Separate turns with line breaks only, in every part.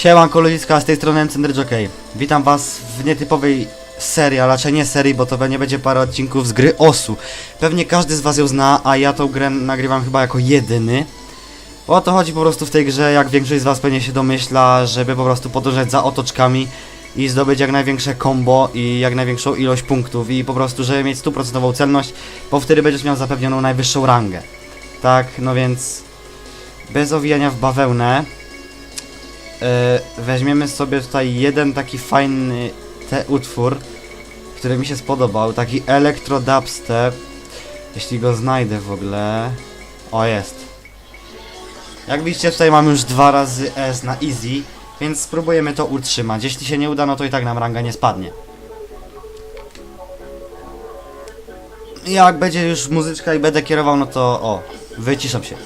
Siemanko ludziska, z tej strony Encender Jockey. Witam was w nietypowej serii, a raczej nie serii, bo to nie będzie parę odcinków z gry OSU. Pewnie każdy z was ją zna, a ja tą grę nagrywam chyba jako jedyny. O to chodzi po prostu w tej grze, jak większość z was pewnie się domyśla, żeby po prostu podążać za otoczkami i zdobyć jak największe combo i jak największą ilość punktów i po prostu, żeby mieć stuprocentową celność, bo wtedy będziesz miał zapewnioną najwyższą rangę. Tak, no więc bez owijania w bawełnę weźmiemy sobie tutaj jeden taki fajny utwór, który mi się spodobał, taki elektro dubstep, jeśli go znajdę w ogóle. O, jest. Jak widzicie, tutaj mam już dwa razy S na easy, więc spróbujemy to utrzymać. Jeśli się nie uda, no to i tak nam ranga nie spadnie. Jak będzie już muzyczka i będę kierował, no to o, wyciszam się.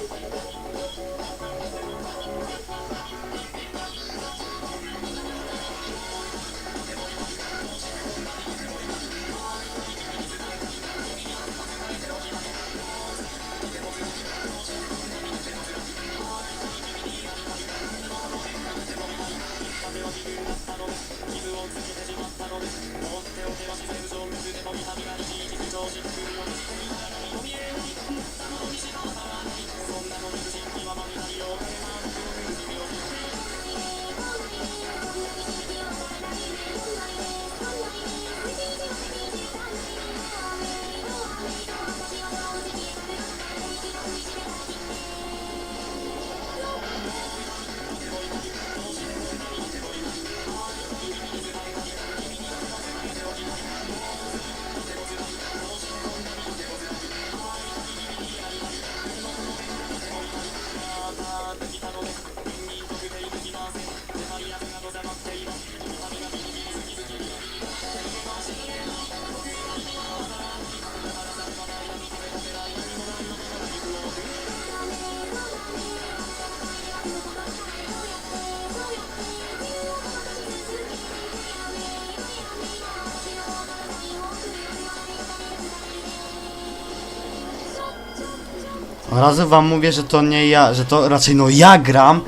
Od wam mówię, że to nie ja, że to raczej no ja gram,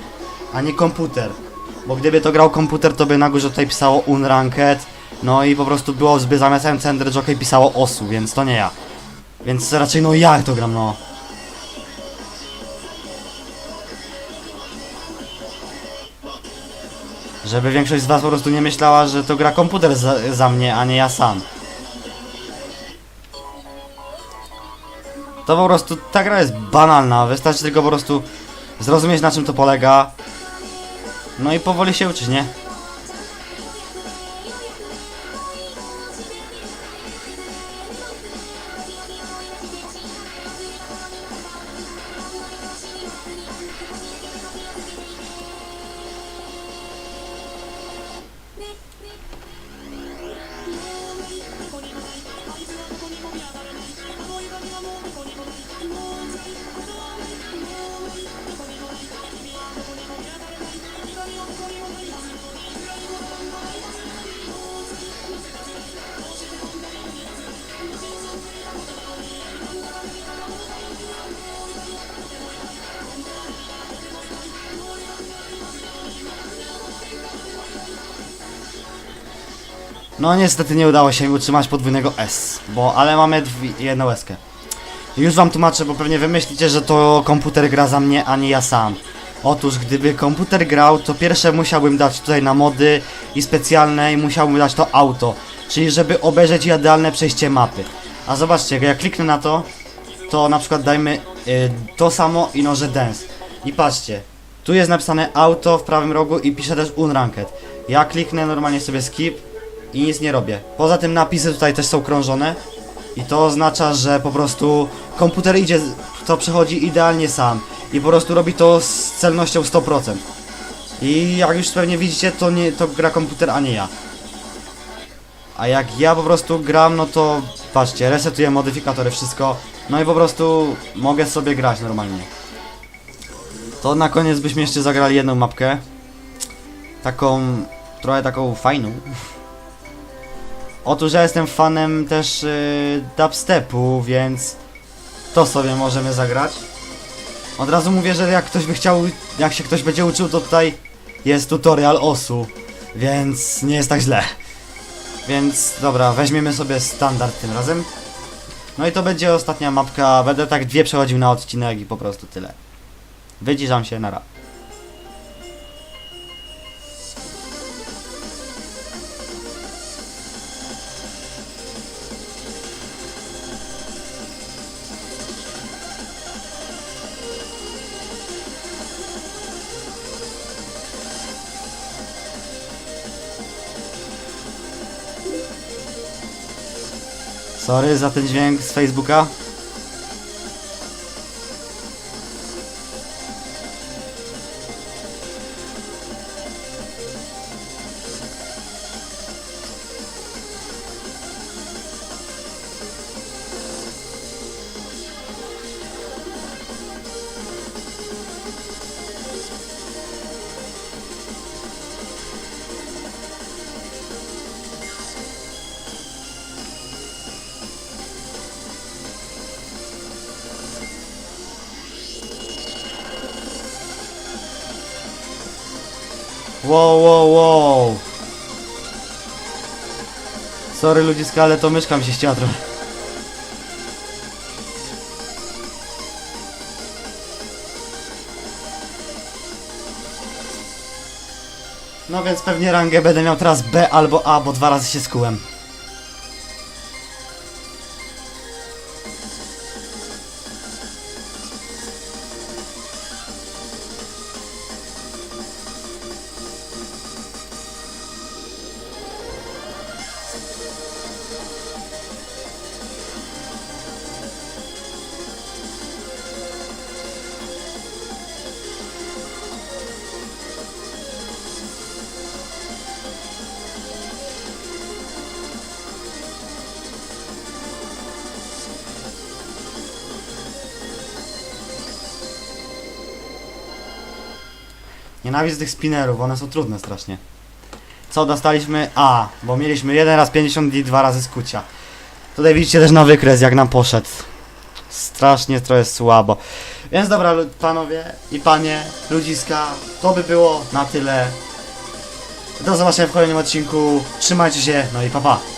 a nie komputer. Bo gdyby to grał komputer, to by na górze tutaj pisało Unranked, no i po prostu było by zamiast Encender Jockey pisało OSU, więc to nie ja. Więc raczej no ja to gram, no. Żeby większość z was po prostu nie myślała, że to gra komputer za, za mnie, a nie ja sam. To po prostu, ta gra jest banalna, wystarczy tylko po prostu zrozumieć na czym to polega. No i powoli się uczyć, nie? No niestety nie udało się mi utrzymać podwójnego S, bo ale mamy jedną eskę. Już wam tłumaczę, bo pewnie wymyślicie, że to komputer gra za mnie, a nie ja sam. Otóż gdyby komputer grał, to pierwsze musiałbym dać tutaj na mody i specjalne i musiałbym dać to auto. Czyli żeby obejrzeć idealne przejście mapy. A zobaczcie, jak ja kliknę na to, to na przykład dajmy y, to samo i noże dance. I patrzcie, tu jest napisane auto w prawym rogu i pisze też unranked. Ja kliknę normalnie sobie skip i nic nie robię. Poza tym napisy tutaj też są krążone i to oznacza, że po prostu komputer idzie, to przechodzi idealnie sam i po prostu robi to z celnością 100%. I jak już pewnie widzicie, to nie to gra komputer, a nie ja. A jak ja po prostu gram, no to patrzcie, resetuję modyfikatory, wszystko. No i po prostu mogę sobie grać normalnie. To na koniec byśmy jeszcze zagrali jedną mapkę. Taką, trochę taką fajną. Otóż ja jestem fanem też yy, dubstepu, więc to sobie możemy zagrać. Od razu mówię, że jak ktoś by chciał, jak się ktoś będzie uczył, to tutaj jest tutorial osu, więc nie jest tak źle. Więc dobra, weźmiemy sobie standard tym razem. No i to będzie ostatnia mapka, będę tak dwie przechodził na odcinek i po prostu tyle. Wyciszam się, nara. Sorry za ten dźwięk z Facebooka. Wow, wow, wow. Sorry ludziska, ale to myszka mi się ścięła trochę. No więc pewnie rangę będę miał teraz B albo A, bo dwa razy się skułem. Nienawidzę tych spinnerów, one są trudne strasznie. Co dostaliśmy? A, bo mieliśmy jeden raz 50 i dwa razy skucia. Tutaj widzicie też na wykres, jak nam poszedł. Strasznie trochę słabo. Więc dobra, panowie i panie, ludziska, to by było na tyle. Do zobaczenia w kolejnym odcinku. Trzymajcie się, no i papa. Pa.